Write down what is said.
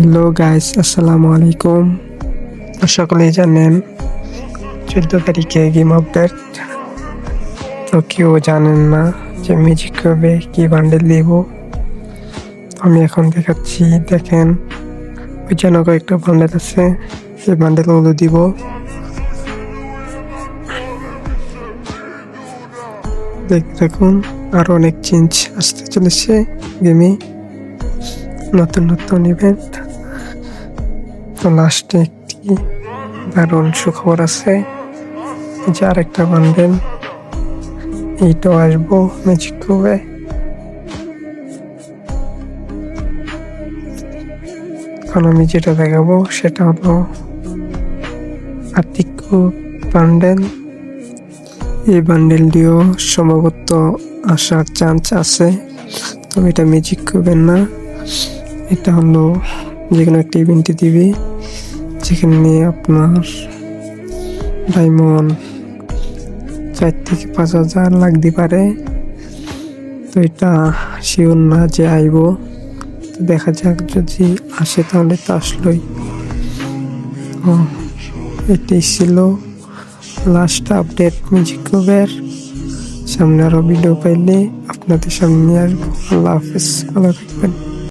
Hello guys আসসালামু আলাইকুম। সকলেই জানেন চোদ্দ তারিখে গেম আপডেট তো কেউ জানেন না যে মিউজিক কবে কি বান্ডেল দিব। আমি এখন দেখাচ্ছি, দেখেন ওই যেন কয়েকটা বান্ডেল আছে, এই বান্ডেলগুলো দিব। দেখ দেখুন, আরও অনেক চেঞ্জ আসতে চলেছে গেমে নতুন নতুন ইভেন্ট তো লাস্টে একটি দারুণ সুখবর আছে। যে আরেকটা বান্ডেল এইটাও আসব ম্যাজিক এখন আমি যেটা দেখাবো সেটা হলো আতিকু বান্ডেল এই বান্ডেলটিও সম্ভবত আসার চান্স আছে, তবে এটা ম্যাজিক করবেন না। এটা হলো যে কোনো একটা ইভেন্টে দিবি যেখানে আপনার ডায়মন্ড চার থেকে পাঁচ হাজার লাগতে পারে। তো এটা শিওর না যে আইব। তো দেখা যাক যদি আসে তাহলে তো আসলোই। ও, এটাই ছিল লাস্ট আপডেট মিউজিক ক্লাবের সামনে আরও ভিডিও পাইলে আপনাদের সামনে আসব। আল্লাহ হাফিজ, ভালো থাকবেন।